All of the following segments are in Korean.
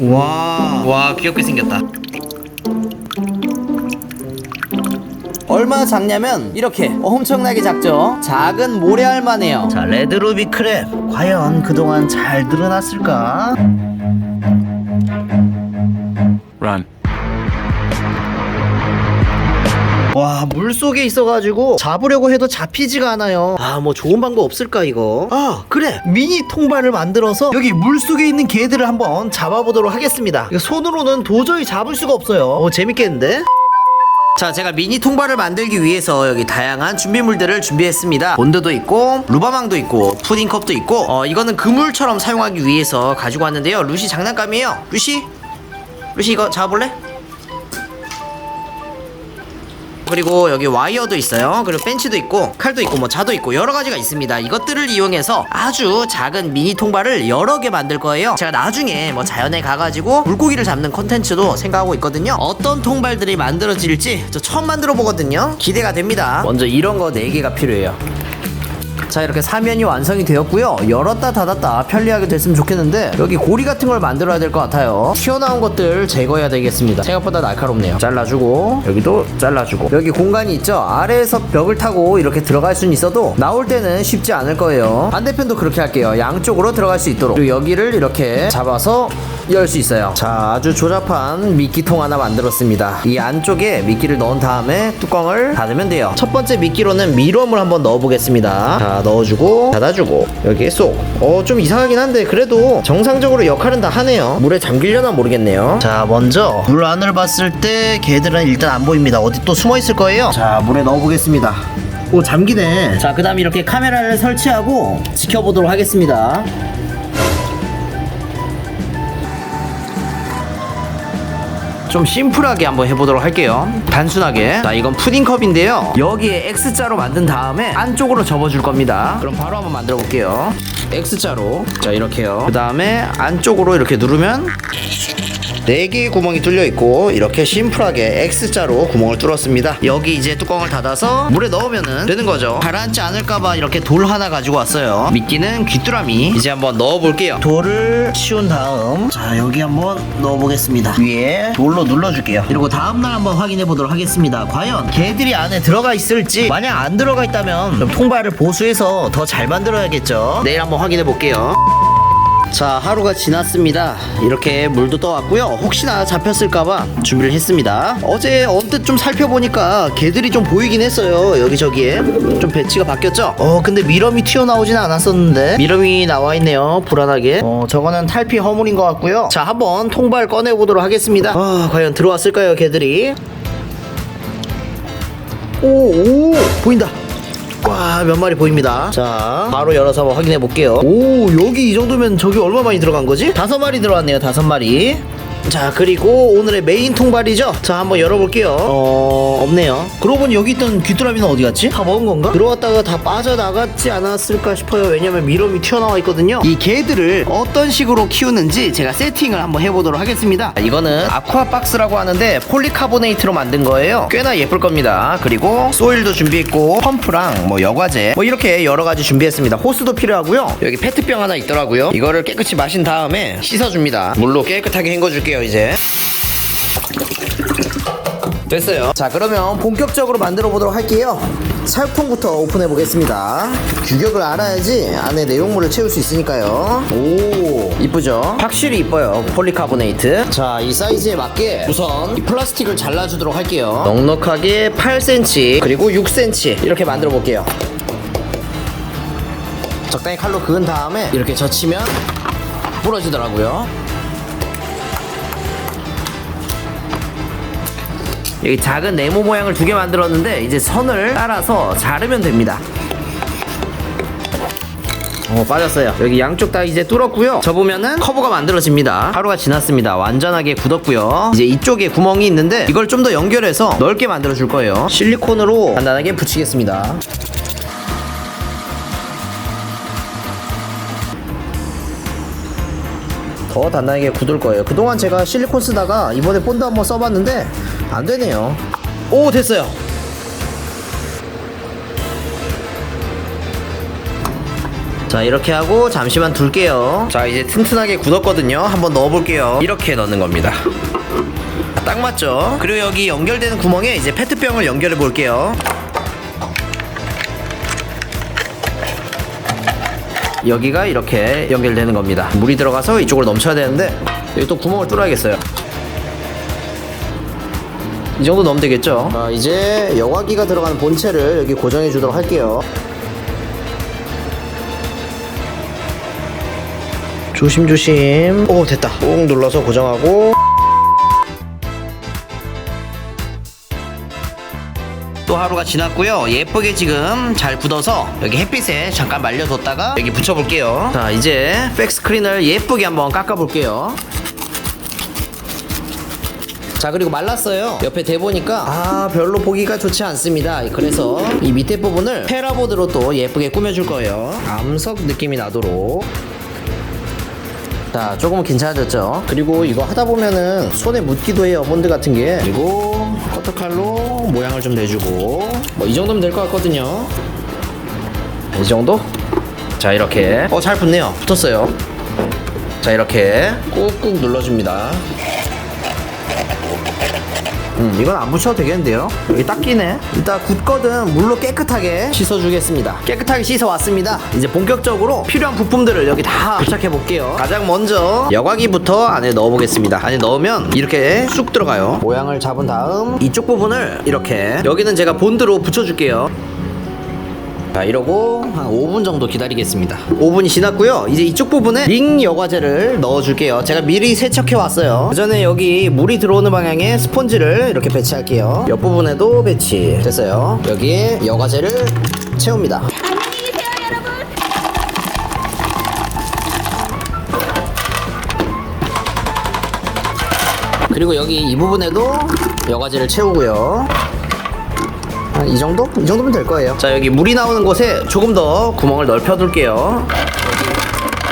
와, 와 귀엽게 생겼다. 얼마나 작냐면 이렇게 엄청나게 작죠 작은 모래알만 해요 자, 레드 루비 크랩. 과연 그동안 잘 늘어났을까? Run. 물 속에 있어가지고 잡으려고 해도 잡히지가 않아요. 아, 뭐 좋은 방법 없을까, 이거? 아, 그래. 미니 통발을 만들어서 여기 물 속에 있는 개들을 한번 잡아보도록 하겠습니다. 손으로는 도저히 잡을 수가 없어요. 어, 재밌겠는데? 자, 제가 미니 통발을 만들기 위해서 여기 다양한 준비물들을 준비했습니다. 본드도 있고, 루바망도 있고, 푸딩컵도 있고, 어, 이거는 그물처럼 사용하기 위해서 가지고 왔는데요. 루시 장난감이에요. 루시? 루시 이거 잡아볼래? 그리고 여기 와이어도 있어요. 그리고 벤치도 있고 칼도 있고 뭐 자도 있고 여러 가지가 있습니다. 이것들을 이용해서 아주 작은 미니 통발을 여러 개 만들 거예요. 제가 나중에 뭐 자연에 가가지고 물고기를 잡는 컨텐츠도 생각하고 있거든요. 어떤 통발들이 만들어질지 저 처음 만들어 보거든요. 기대가 됩니다. 먼저 이런 거 4개가 필요해요. 자 이렇게 사면이 완성이 되었고요. 열었다 닫았다 편리하게 됐으면 좋겠는데 여기 고리 같은 걸 만들어야 될 것 같아요. 튀어나온 것들 제거해야 되겠습니다. 생각보다 날카롭네요. 잘라주고 여기도 잘라주고. 여기 공간이 있죠? 아래에서 벽을 타고 이렇게 들어갈 수는 있어도 나올 때는 쉽지 않을 거예요. 반대편도 그렇게 할게요. 양쪽으로 들어갈 수 있도록. 그리고 여기를 이렇게 잡아서 열 수 있어요. 자 아주 조잡한 미끼통 하나 만들었습니다. 이 안쪽에 미끼를 넣은 다음에 뚜껑을 닫으면 돼요. 첫 번째 미끼로는 미럼을 한번 넣어보겠습니다. 자 넣어주고 닫아주고 여기에 쏙 어 좀 이상하긴 한데 그래도 정상적으로 역할은 다 하네요. 물에 잠기려나 모르겠네요. 자 먼저 물 안을 봤을 때 개들은 일단 안 보입니다. 어디 또 숨어 있을 거예요? 자 물에 넣어보겠습니다. 오 잠기네. 자 그 다음 이렇게 카메라를 설치하고 지켜보도록 하겠습니다 좀 심플하게 한번 해보도록 할게요. 단순하게. 자 이건 푸딩컵인데요. 여기에 X자로 만든 다음에 안쪽으로 접어줄 겁니다. 그럼 바로 한번 만들어 볼게요. X자로. 자 이렇게요. 그 다음에 안쪽으로 이렇게 누르면 4개의 구멍이 뚫려 있고 이렇게 심플하게 X자로 구멍을 뚫었습니다. 여기 이제 뚜껑을 닫아서 물에 넣으면 되는 거죠. 가라앉지 않을까봐 이렇게 돌 하나 가지고 왔어요. 미끼는 귀뚜라미. 이제 한번 넣어볼게요. 돌을 치운 다음 자 여기 한번 넣어보겠습니다. 위에 돌로 눌러줄게요. 그리고 다음날 한번 확인해 보도록 하겠습니다. 과연 개들이 안에 들어가 있을지 만약 안 들어가 있다면 그럼 통발을 보수해서 더 잘 만들어야겠죠? 내일 한번 확인해 볼게요 자 하루가 지났습니다. 이렇게 물도 떠왔고요. 혹시나 잡혔을까봐 준비를 했습니다. 어제 언뜻 좀 살펴보니까 개들이 좀 보이긴 했어요. 여기저기에 좀 배치가 바뀌었죠? 어 근데 미럼이 튀어나오진 않았었는데. 미럼이 나와있네요 불안하게. 어 저거는 탈피 허물인 것 같고요. 자 한번 통발 꺼내보도록 하겠습니다. 아 과연 들어왔을까요 개들이? 오, 오, 보인다. 와, 몇 마리 보입니다. 자, 바로 열어서 한번 확인해 볼게요. 오, 여기 이 정도면 저기 얼마 많이 들어간 거지? 다섯 마리 들어왔네요, 다섯 마리. 자, 그리고 오늘의 메인 통발이죠? 자, 한번 열어볼게요. 어, 없네요. 그러고 보니 여기 있던 귀뚜라미는 어디 갔지? 다 먹은 건가? 들어왔다가 다 빠져나갔지 않았을까 싶어요. 왜냐면 미럼이 튀어나와 있거든요. 이 개들을 어떤 식으로 키우는지 제가 세팅을 한번 해보도록 하겠습니다. 이거는 아쿠아 박스라고 하는데 폴리카보네이트로 만든 거예요. 꽤나 예쁠 겁니다. 그리고 소일도 준비했고 펌프랑 뭐 여과제 뭐 이렇게 여러 가지 준비했습니다. 호스도 필요하고요. 여기 페트병 하나 있더라고요. 이거를 깨끗이 마신 다음에 씻어줍니다. 물로 깨끗하게 헹궈줄게요 이제. 됐어요. 자, 그러면 본격적으로 만들어 보도록 할게요. 사육통부터 오픈해 보겠습니다. 규격을 알아야지 안에 내용물을 채울 수 있으니까요. 오, 이쁘죠? 확실히 이뻐요. 폴리카보네이트. 자, 이 사이즈에 맞게 우선 이 플라스틱을 잘라주도록 할게요. 넉넉하게 8cm 그리고 6cm 이렇게 만들어 볼게요. 적당히 칼로 그은 다음에 이렇게 젖히면 부러지더라고요. 여기 작은 네모 모양을 두 개 만들었는데 이제 선을 따라서 자르면 됩니다. 어 빠졌어요. 여기 양쪽 다 이제 뚫었고요. 접으면은 커브가 만들어집니다. 하루가 지났습니다. 완전하게 굳었고요. 이제 이쪽에 구멍이 있는데 이걸 좀 더 연결해서 넓게 만들어 줄 거예요. 실리콘으로 간단하게 붙이겠습니다 더 단단하게 굳을 거예요. 그동안 제가 실리콘 쓰다가 이번에 본드 한번 써봤는데 안 되네요. 오 됐어요. 자 이렇게 하고 잠시만 둘게요. 자 이제 튼튼하게 굳었거든요. 한번 넣어볼게요. 이렇게 넣는 겁니다. 딱 맞죠? 그리고 여기 연결되는 구멍에 이제 페트병을 연결해 볼게요 여기가 이렇게 연결되는 겁니다. 물이 들어가서 이쪽으로 넘쳐야 되는데 여기 또 구멍을 뚫어야겠어요. 이 정도 넣으면 되겠죠? 자 이제 여과기가 들어가는 본체를 여기 고정해 주도록 할게요. 조심조심. 오 됐다. 꾹 눌러서 고정하고 또 하루가 지났고요. 예쁘게 지금 잘 굳어서 여기 햇빛에 잠깐 말려뒀다가 여기 붙여볼게요. 자 이제 백 스크린을 예쁘게 한번 깎아볼게요. 자 그리고 말랐어요. 옆에 대보니까 아 별로 보기가 좋지 않습니다. 그래서 이 밑에 부분을 페라보드로 또 예쁘게 꾸며줄 거예요. 암석 느낌이 나도록 자 조금은 괜찮아졌죠? 그리고 이거 하다 보면은 손에 묻기도 해요 본드 같은 게. 그리고 커터칼로 모양을 좀 내주고. 뭐 이 정도면 될 것 같거든요. 이 정도? 자 이렇게. 어 잘 붙네요. 붙었어요. 자 이렇게. 꾹꾹 눌러줍니다 음, 이건 안 붙여도 되겠는데요? 여기 딱 끼네. 일단 굳거든 물로 깨끗하게 씻어주겠습니다. 깨끗하게 씻어왔습니다. 이제 본격적으로 필요한 부품들을 여기 다 부착해 볼게요. 가장 먼저 여과기부터 안에 넣어보겠습니다. 안에 넣으면 이렇게 쑥 들어가요. 모양을 잡은 다음 이쪽 부분을 이렇게 여기는 제가 본드로 붙여줄게요. 자 이러고 한 5분 정도 기다리겠습니다. 5분이 지났고요. 이제 이쪽 부분에 링 여과제를 넣어줄게요. 제가 미리 세척해 왔어요. 그 전에 여기 물이 들어오는 방향에 스펀지를 이렇게 배치할게요. 옆부분에도 배치 됐어요. 여기에 여과제를 채웁니다. 그리고 여기 이 부분에도 여과제를 채우고요 한 이 정도? 이 정도면 될 거예요. 자 여기 물이 나오는 곳에 조금 더 구멍을 넓혀 둘게요.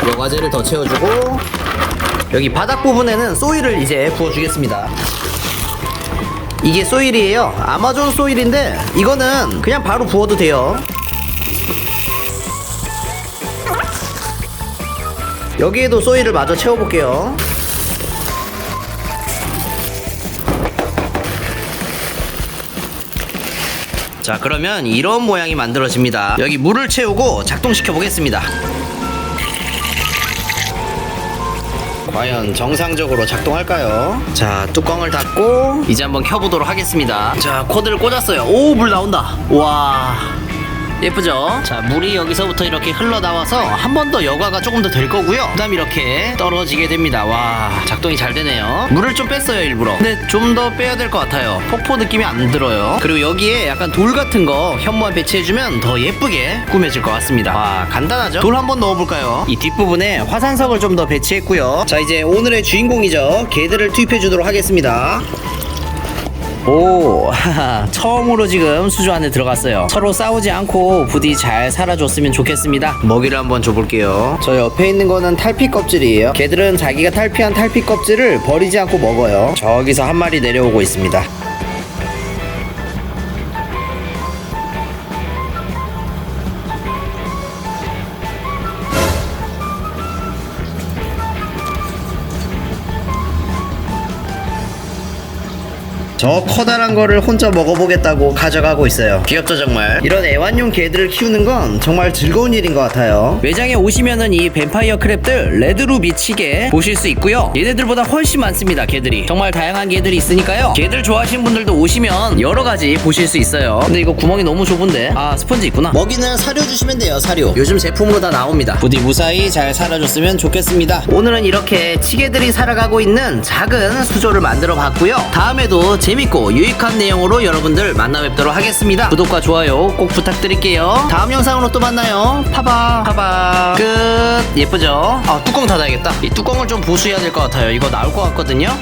여기 여과제를 더 채워주고 여기 바닥 부분에는 소일을 이제 부어주겠습니다. 이게 소일이에요. 아마존 소일인데 이거는 그냥 바로 부어도 돼요. 여기에도 소일을 마저 채워볼게요 자 그러면 이런 모양이 만들어집니다. 여기 물을 채우고 작동시켜 보겠습니다. 과연 정상적으로 작동할까요? 자 뚜껑을 닫고 이제 한번 켜보도록 하겠습니다. 자 코드를 꽂았어요. 오 물 나온다. 와 예쁘죠? 자 물이 여기서부터 이렇게 흘러나와서 한 번 더 여과가 조금 더 될 거고요. 그 다음 이렇게 떨어지게 됩니다. 와 작동이 잘 되네요. 물을 좀 뺐어요 일부러. 근데 좀 더 빼야 될 것 같아요. 폭포 느낌이 안 들어요. 그리고 여기에 약간 돌 같은 거 현무암 배치해주면 더 예쁘게 꾸며질 것 같습니다. 와 간단하죠? 돌 한 번 넣어볼까요? 이 뒷부분에 화산석을 좀 더 배치했고요. 자 이제 오늘의 주인공이죠. 개들을 투입해 주도록 하겠습니다 오, 처음으로 지금 수조 안에 들어갔어요. 서로 싸우지 않고 부디 잘 살아줬으면 좋겠습니다. 먹이를 한번 줘볼게요. 저 옆에 있는 거는 탈피 껍질이에요. 개들은 자기가 탈피한 탈피 껍질을 버리지 않고 먹어요. 저기서 한 마리 내려오고 있습니다. 저 커다란 거를 혼자 먹어보겠다고 가져가고 있어요. 귀엽죠 정말. 이런 애완용 개들을 키우는 건 정말 즐거운 일인 것 같아요. 매장에 오시면은 이 뱀파이어 크랩들 레드로 미치게 보실 수 있고요. 얘네들보다 훨씬 많습니다. 개들이 정말 다양한 개들이 있으니까요. 개들 좋아하시는 분들도 오시면 여러 가지 보실 수 있어요. 근데 이거 구멍이 너무 좁은데 아 스펀지 있구나. 먹이는 사료 주시면 돼요. 사료. 요즘 제품으로 다 나옵니다. 부디 무사히 잘 살아줬으면 좋겠습니다. 오늘은 이렇게 치개들이 살아가고 있는 작은 수조를 만들어 봤고요. 다음에도 재밌고 유익한 내용으로 여러분들 만나 뵙도록 하겠습니다. 구독과 좋아요 꼭 부탁드릴게요. 다음 영상으로 또 만나요. 파바 파바 끝 예쁘죠? 아 뚜껑 닫아야겠다. 이 뚜껑을 좀 보수해야 될 것 같아요. 이거 나올 것 같거든요.